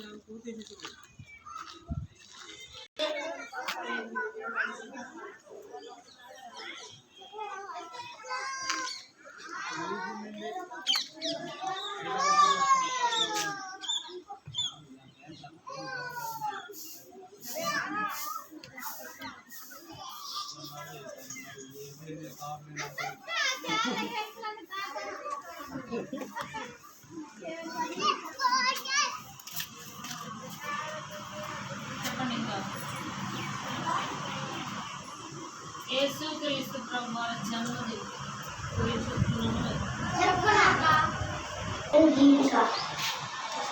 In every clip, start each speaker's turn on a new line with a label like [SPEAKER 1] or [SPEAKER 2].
[SPEAKER 1] yang
[SPEAKER 2] rutin.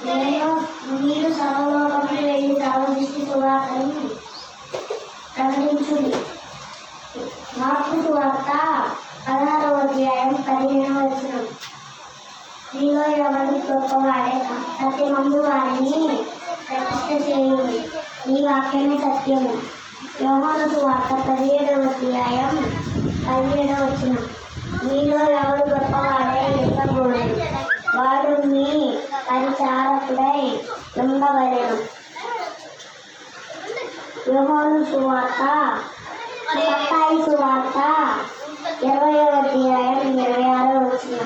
[SPEAKER 2] నేను మీరు సర్వలోకములు వెళ్ళి సర్వదృష్టి సువార్తను ప్రకటించుడి. మార్పు సువార్త పదహారవ అధ్యాయం పదిహేనవ వచనం. మీలో ఎవరు గొప్పవాడే సత్యమందు వారిని ప్రతిష్ట చేయుడి ఈ వాక్యమే సత్యము. యోహాను సువార్త పదిహేడవ అధ్యాయం పదిహేడవ వచనం. మీలో ఎవరు గొప్పవాడే ఎక్కకూడదు వాడు మీ పరిచారకుడై ఉండవలెను. యోహాను సువార్త మత్తాయి సువార్త ఇరవై అధ్యాయం ఇరవై ఆరో వచ్చిన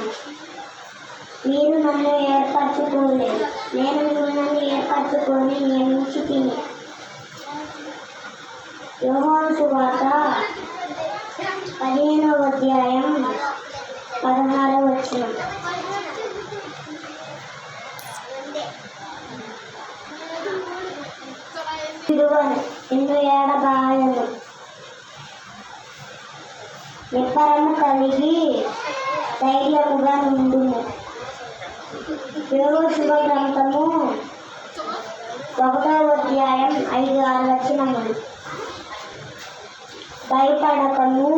[SPEAKER 2] మీరు నన్ను ఏర్పరచుకోలేదు. నేను మిమ్మల్ని ఏర్పరచుకొని నియమించి తిని యోహాను సువార్త పదిహేనవ అధ్యాయం పదహారవ వచ్చిన విడువను నిన్ను ఏడబాయను నిబ్బరము కలిగి ధైర్యముగా నుండుము. దేవుడు శుభ గ్రంథము ఒకటో అధ్యాయం ఐదు ఆరు వచనములు. భయపడకము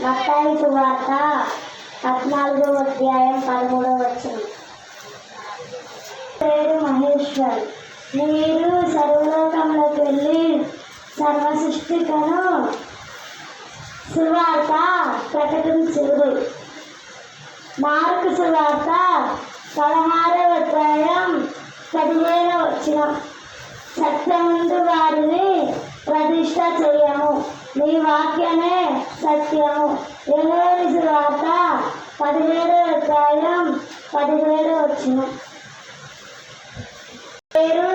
[SPEAKER 2] మత్తాయి సువార్త పద్నాలుగో అధ్యాయం పదమూడవ వచ్చిన పేరు మహేశ్వర్. మీరు సర్వలోకంలోకి వెళ్ళి సర్వ సృష్టికను సువార్త ప్రకటించుడు మార్కు సువార్త పదహారవ అధ్యాయం పదిహేను వచ్చిన సత్యముందు వారిని ప్రతిష్ట చేయము. నీ వాక్యమే సత్యము. ఎవరి సువార్త పదిహేడు అధ్యాయం పదిహేడు వచ్చిన పేరు?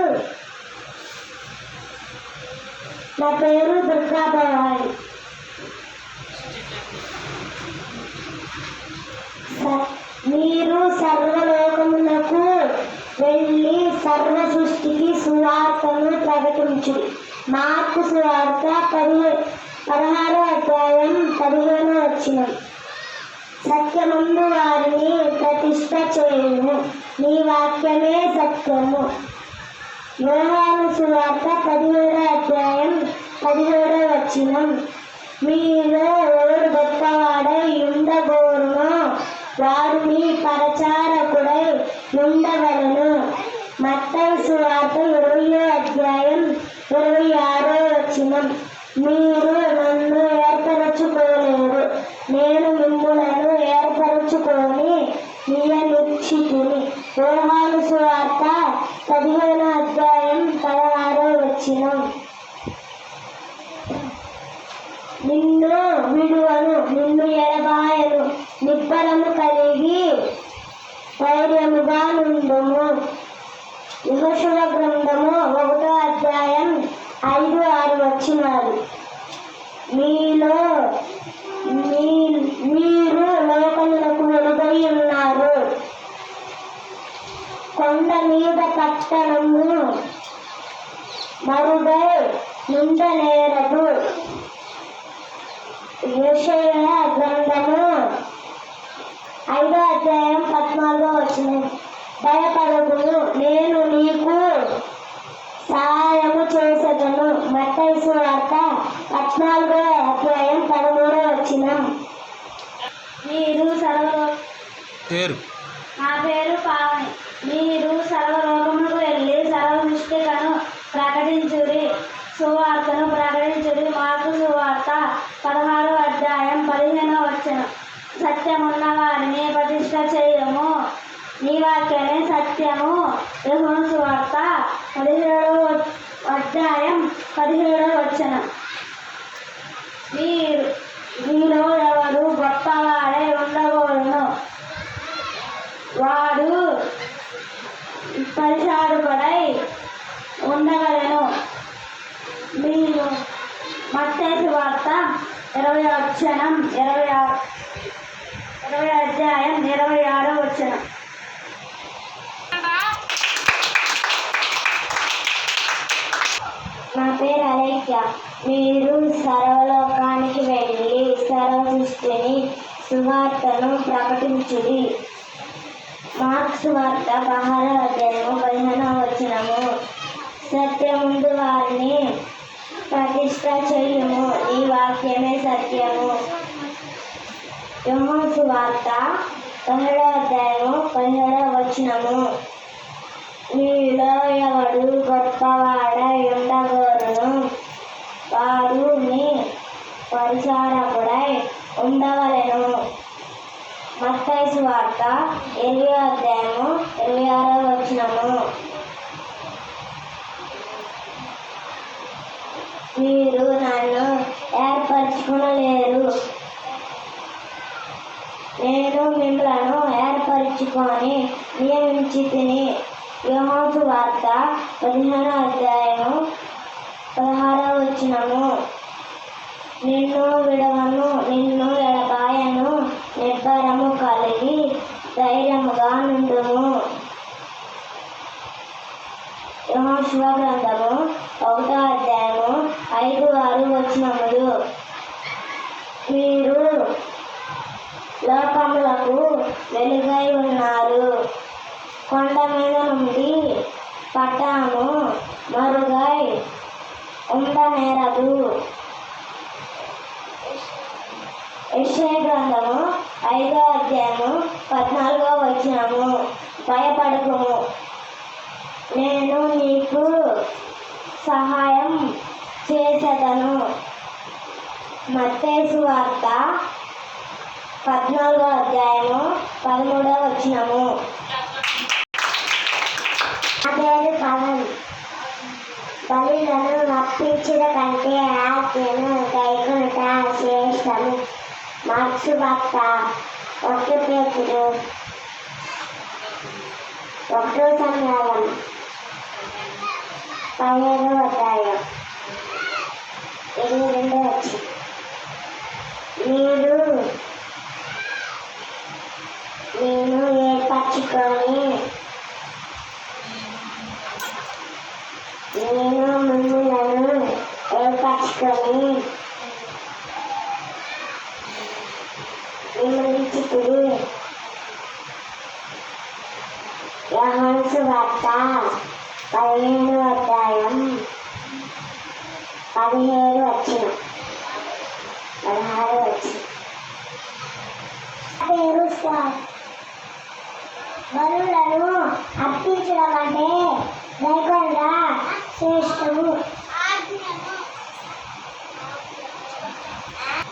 [SPEAKER 2] నా పేరు దుర్గాబాయి మీరు సర్వలోకములకు వెళ్ళి సర్వ సృష్టికి సువార్తను ప్రకటించు. మార్పు సువార్త పదిహేను పదిహేను వచ్చిన సత్యమందు వారిని ప్రతిష్ట చేయుము నీ వాక్యమే సత్యము యోహాను సువార్త పదిహేడో అధ్యాయం పదిహేడో వచ్చినం మీలో ఎవరు గొప్పవాడై ఉండబోరునో వాడు మీ పరచారకుడై ఉండవలను మత్తయి సువార్త ఇరవయో అధ్యాయం ఇరవై ఆరో వచ్చినం మీరు నన్ను ఏర్పరచుకోలేరు నేను మిమ్ములను ఏర్పరచుకొని నియమిచ్చితిని యోహాను సువార్త పదిహేను అధ్యాయం పదహారో వచ్చినం నిన్ను విడువను నిన్ను ఎడబాయను నిబ్బరము కలిగి ధైర్యముగా నుండుము యహోశువ గ్రంథము ఒకటో అధ్యాయం ఐదు ఆరు వచ్చినారు మీలో మీ మీరు లోకములకు వెలుగై ఉన్నారు కొండ మీద పట్టణము నిండనేరదు యెషయ గ్రంథము ఐదో అధ్యాయం పద్నాలుగో వచ్చిన భయపడకును నేను నీకు సహాయము చేసేదను. మత్తైసు వార్త పద్నాలుగో అధ్యాయం పదమూడో వచ్చిన మీరు సర్వ
[SPEAKER 3] పేరు.
[SPEAKER 2] నా పేరు పావని మీరు సర్వలోకములకు వెళ్ళి సర్వసృష్టికను ప్రకటించుడి సువార్తను ప్రకటించుడి మార్పు సువార్త పదహారు అధ్యాయం పదిహేనో వచ్చిన సత్యమున్న వారిని ప్రతిష్ట చేయము నీ వాక్యమే సత్యము యెహోవా సువార్త పదిహేడవ అధ్యాయం పదిహేడవ వచ్చిన మీ మీలో ఎవరు గొప్పవాడే ఉండకూడదు వాడు పరిసాడుపడై ఉండగలను మీరు మత్తేసు వార్త ఇరవై అక్షరం ఇరవై ఆరు ఇరవై అధ్యాయం ఇరవై ఆరో వచ్చిన నా పేరు మీరు సర్వలోకానికి వెళ్ళి సర్వసృష్టిని సువార్తను ప్రకటించుడి. మార్క్స్ వార్త పహార అధ్యాయము పదిహేనవ వచనము. సత్యముందు వారిని ప్రతిష్ట చేయుము. ఈ వాక్యమే సత్యము. యోహాను వార్త పదిహేడో అధ్యాయము పదిహేడవ వచనము. మీలో ఎవడు గొప్పవాడ ఉండగోరును వారు మీ పరిచారకుడై ఉండవలెను. మత్తైసు వార్త ఇరవై అధ్యాయము ఇరవై ఆరో వచ్చినము మీరు నన్ను ఏర్పరచుకునలేరు. నేను మిమ్మలను ఏర్పరచుకొని నియమించి తిని వ్యూహాసు వార్త పదిహేను అధ్యాయము పదహారో వచ్చినము నిన్ను విడవను నిన్ను ఎడబాయను నిర్భరము కలిగి ధైర్యముగా నుండుము. యహోశివ గ్రంథము ఒకటో అధ్యాయము ఐదు ఆరు వచనములు. మీరు లోకములకు వెలుగై ఉన్నారు. కొండ మీద నుండి పట్టాను మరుగై ఉండనేరదు. యెషయా గ్రంథము ఐదో అధ్యాయము పద్నాలుగో వచనము. భయపడకము. నేను నీకు సహాయం చేసేదను. మత్తేసు వార్త పద్నాలుగో అధ్యాయము పదమూడో వచ్చినము అదే పేరు పవన్ బలిలను ఆశించిన కంటే ఆశను కైకొనుట శ్రేష్టము మార్చు భక్త ఒకటి పేతులు ఒకటో సమయాలం పదిహేడు అధ్యాయం ఇరవై రెండు వచ్చి మీరు నేను ఏర్పరచుకొని నేను మిమ్మలను ఏర్పరచుకొని విమరించుకుని యహోసు వార్త పదిహేను అధ్యాయం పదిహేడు వచ్చిన పదహారు వచ్చిన పేరు స్వామి బలులను అర్పించడం అంటే లేకుండా శ్రేష్టము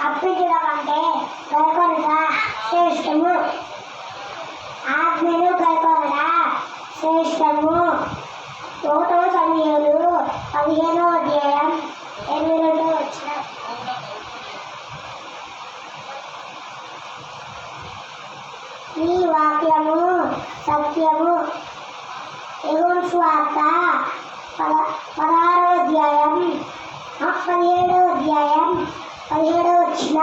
[SPEAKER 2] అర్పించడం అంటే లేకుండా శ్రేష్టము. ఆజ్ఞను కైకొనడా శ్రేష్టము. ఒకటో సమయంలో పదిహేనో అధ్యాయం ఎనిమిది రెండో వచ్చిన నీ వాక్యము సత్యము. ఎగురు స్వార్థ పద పదహారో అధ్యాయం పదిహేడో అధ్యాయం పదిహేడో వచ్చిన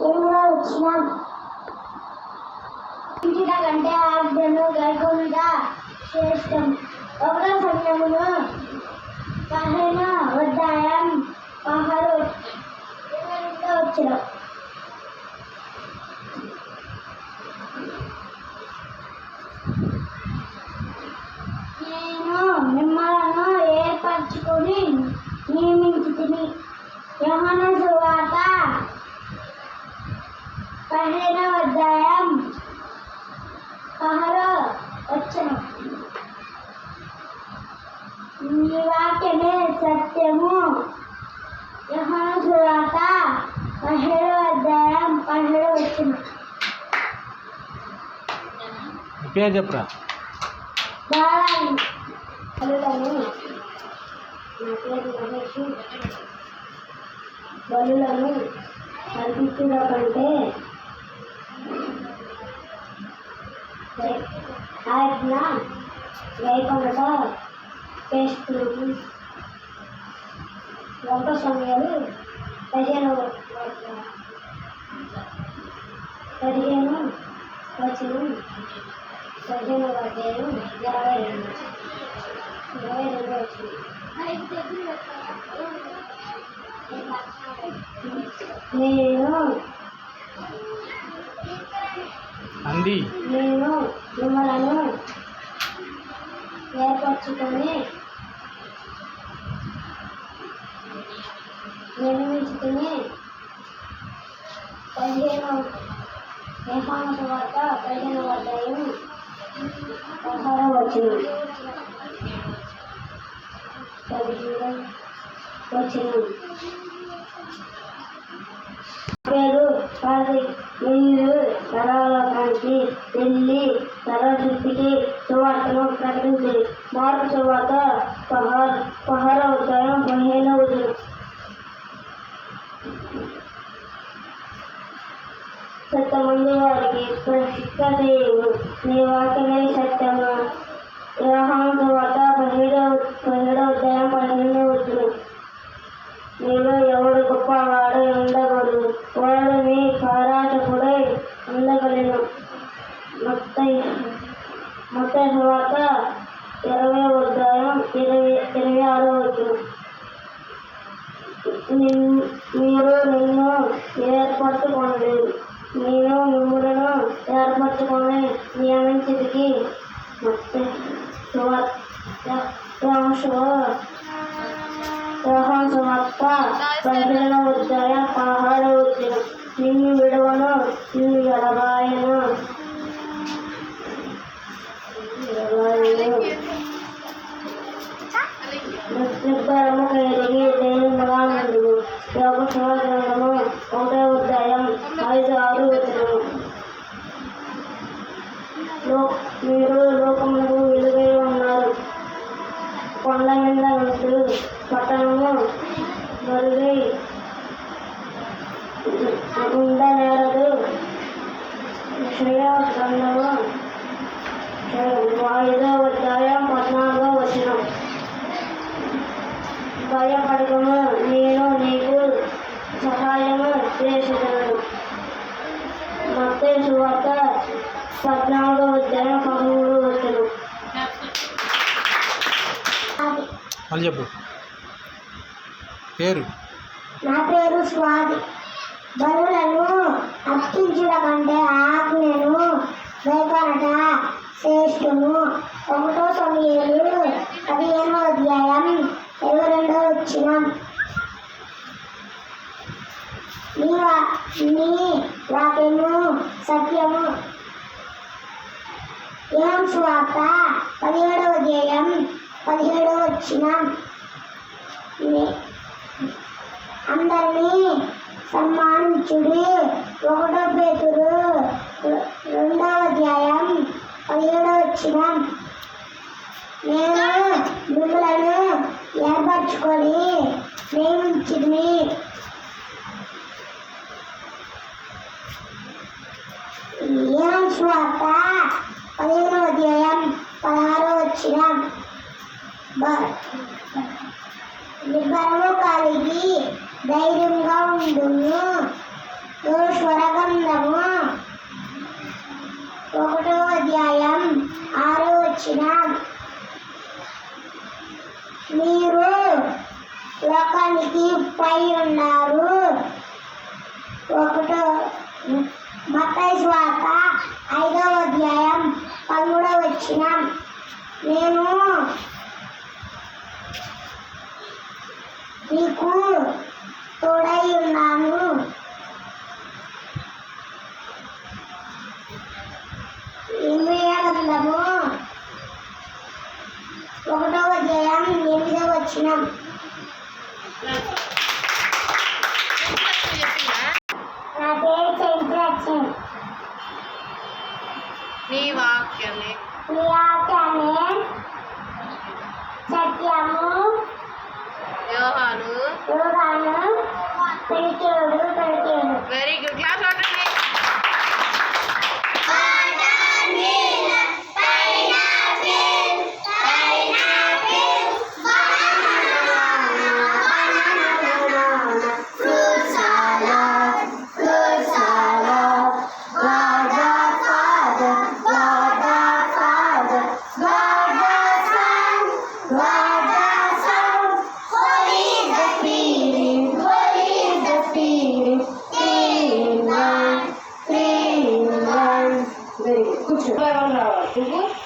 [SPEAKER 2] ఏమో వచ్చినాం ఇంటిన గంటే ఆజ్ఞను చేస్తాం ఒక ఒకటో సంఘమును పహన వద్దాయం పహరు వచ్చినాం సత్యము యోహాను సువార్త పదిహేడవ అధ్యాయం పదిహేడవ వచ్చిన
[SPEAKER 3] పేరు చెప్పురా?
[SPEAKER 2] బాలాయి బలులను నా పేరు మహేష్ బలులను అర్పించడం కంటే ఆజ్ఞ లేకుండా చేస్తున్నాము వంట సమయాలు పదిహేను పదిహేను వచ్చిన పదిహేను అధ్యాయం ఇరవై రెండు. ఇరవై రెండు వచ్చింది. నేను
[SPEAKER 3] అంది.
[SPEAKER 2] నేను మిమ్మలను ఏర్పరచుకొని నిర్మించుకుని పదిహేను యెహోవా తర్వాత పదిహేను అధ్యాయం పదహారవ వచ్చిన పదిహేను వచ్చిన పేరు పది మీరు సరళకానికి వెళ్ళి సరళశక్తికి సువార్తను ప్రకటించింది. మార్పు సువార్త పహార పహార ముందు వారికి శిక్ష చేయు నీ వాక్యమే సత్యము? వ్యవహారం సువార్త పదిహేడవ పదిహేడవ ఉదయం పన్నెండవ వదిలి మీలో ఎవడు గొప్పవాడు ఉండకూడదు వాడు మీ పారాటకుడై ఉండగలను. మొత్త మొత్త తర్వాత ఇరవై అధ్యాయం ఇరవై ఇరవై ఆరో వచ్చిన మీరు నిన్ను ఏర్పరచుకోండి నేను మిమ్మలను ఏర్పరచుకొని నియమించిదికి మొత్తం యోహాను సువార్త పదిహేను అధ్యాయం పదహారు వచ్చిన నిన్ను విడవను నిన్ను ఎడబాయను ఎడబాయను నిర్భరము కలిగి దేవుడుగా నుండు యోగ గ్రంథము ఒకటో అధ్యాయం ఐదు ఆరు వచ్చినము లో మీరు లోకములకు వెలుగై ఉన్నారు కొండ మీద ఉంటూ పట్టణము మరుగై ఉండనేరదు విషయ గ్రంథము ఐదో అధ్యాయం పద్నాలుగో వచనం భయపడకము నేను నీకు సహాయము చేసేదను. మత్తయి సువార్త పద్నాలుగో అధ్యాయం పదమూడు వచ్చను
[SPEAKER 3] మళ్ళీ చెప్పు. పేరు?
[SPEAKER 2] నా పేరు స్వాతి. బరువులను అర్పించడం కంటే ఆజ్ఞను వేపనట శ్రేష్ఠము ఒకటో సమయలు పదిహేనో అధ్యాయం ఇరవై రెండో వచ్చిన నీ నీ వాక్యము సత్యము. ఏం స్వాత పదిహేడవ అధ్యాయం పదిహేడవ వచ్చిన అందరినీ సన్మానించుడి. ఒకటో పేతురు రె- రెండవ అధ్యాయం పదిహేడవ వచ్చిన నేను మిమ్మలను ఏర్పరచుకొని నియమించింది ఏం స్వార్త పదిహేనవ అధ్యాయం పదహారో వచ్చిన నిర్భరము కలిగి ధైర్యంగా ఉండును ఓ స్వరగంధము ఒకటో అధ్యాయం ఆరో వచ్చిన మీరు లోకానికి పై ఉన్నారు ఒకటో మత్తయి స్వార్త ఐదవ అధ్యాయం పదమూడవ వచ్చిన నేను నీకు తోడై ఉన్నాను ఇంద్రియ గ్రంథము ఒకటవ అధ్యాయం ఎనిమిదవ వచ్చినాం నా పేరు చైత్రచ్చి
[SPEAKER 4] నీ వాక్యమే
[SPEAKER 2] మీ ఆటనే సత్యము
[SPEAKER 4] యోహాను
[SPEAKER 2] యోగాను పెరికేడు పెరికేడు
[SPEAKER 4] వెరీ Uhum.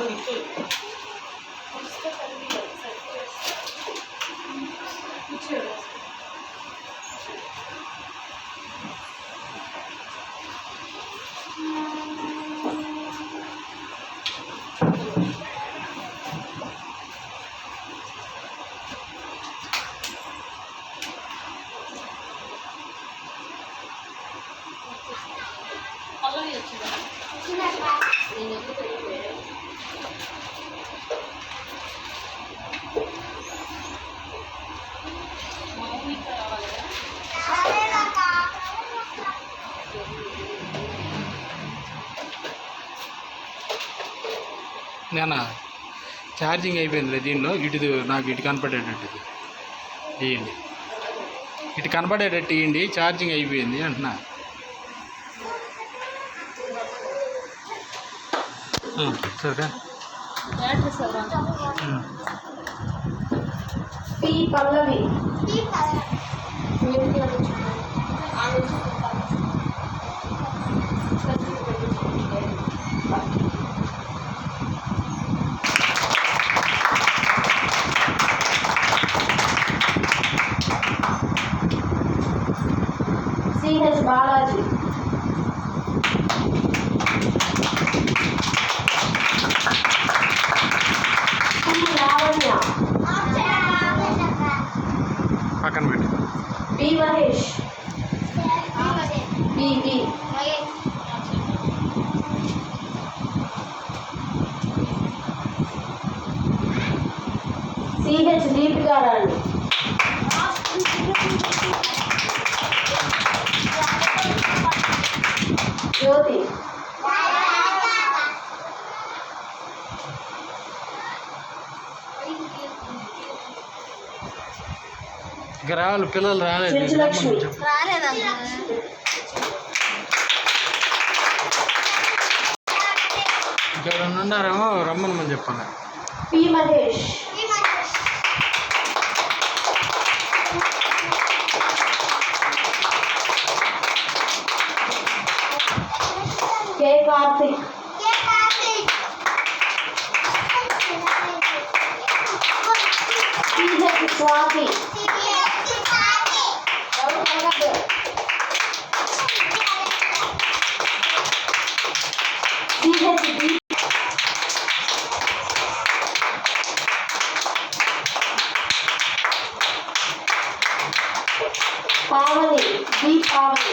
[SPEAKER 1] పల్లవి నేను
[SPEAKER 3] ఛార్జింగ్ అయిపోయింది దీనిలో. ఇటు నాకు ఇటు కనపడేటట్టు ఇవ్వండి ఇటు కనపడేటట్టు ఇవ్వండి ఛార్జింగ్ అయిపోయింది అంటున్నా. సరే
[SPEAKER 4] పల్లవి
[SPEAKER 3] పిల్లలు రాలేదు
[SPEAKER 4] చెంచులక్ష్మి.
[SPEAKER 3] చెప్పు. ఇంకా ఎవరైనా ఉన్నారేమో రమ్మని చెప్పాలి
[SPEAKER 1] P
[SPEAKER 3] Mahesh K Karthik
[SPEAKER 1] C H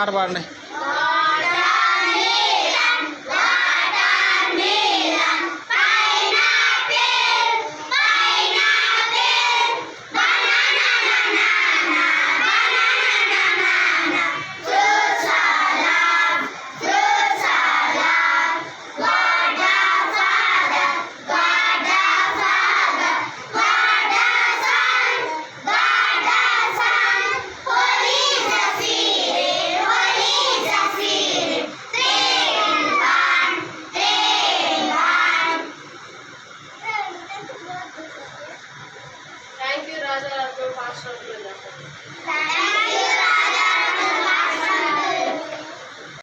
[SPEAKER 1] बार बार नहीं।